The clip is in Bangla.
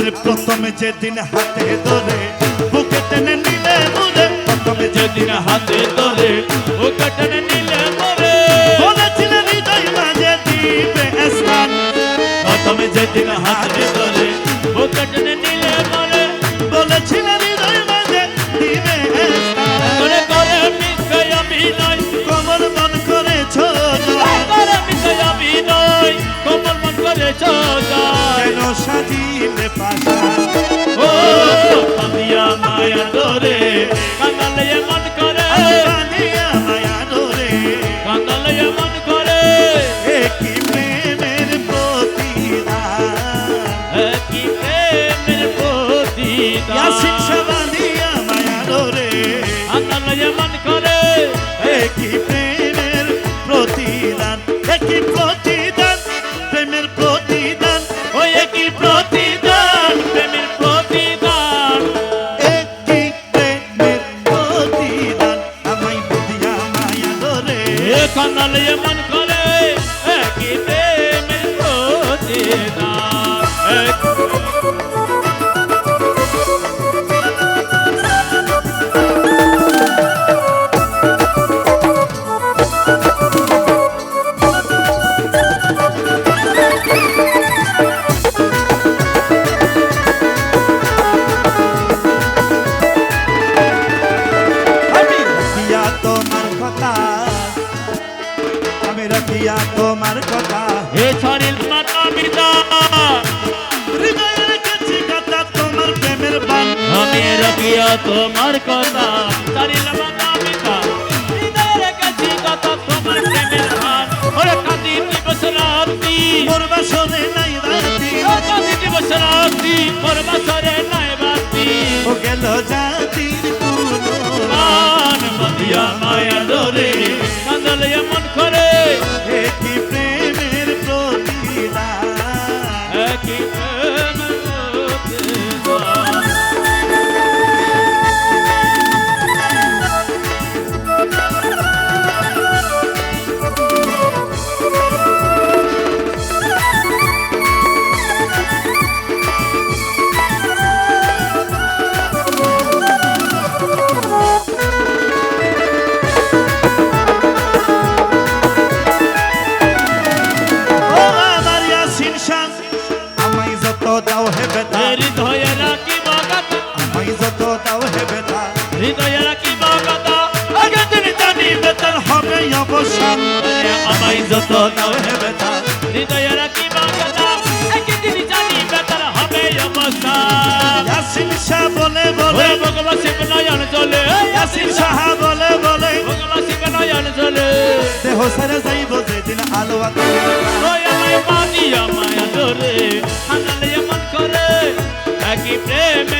প্রেমের প্রথম যেদিন হাতে ধরে বুকে টেনে নিলে মুরে। প্রথম যেদিন হাতে ধরে ও টেনে নিলে মরে। বলেছিল হৃদয় মাঝে দিবে স্থান প্রথম যেদিন হাতে ধরে ও কাটনে তোমার কথা ছাড়িল মাতা পিতা হৃদয়ের কাছে কথা তোমার প্রেমের ভান। ওরে কাঁদি দিবস রাত্রি মোর বাসনে নাই রাতি ও কাঁদি দিবস রাত্রি মোর বাসরে নাই বাতি। ও গেল জাতির কুলো। প্রাণ মায়া ধরে। বেটা হৃদয়ে রাখিব কথা আগে তিনি জানিবে তার হবে অবসান। আমায় যত নাও হে বেটা হৃদয়ে রাখিব কথা আগে তিনি জানিবে তার হবে অবস্থা ইয়াসিন শাহ বলে বলে। ভগবান শিব নয়ন চলে। ইয়াসিন শাহ বলে বলে। ভগবান শিব নয়ন চলে। দেহ সারে যাইব যেদিন আলো আকাশ আমায় বাঁধিয়া মায়া ধরে আনালে মন করে একই প্রতিদান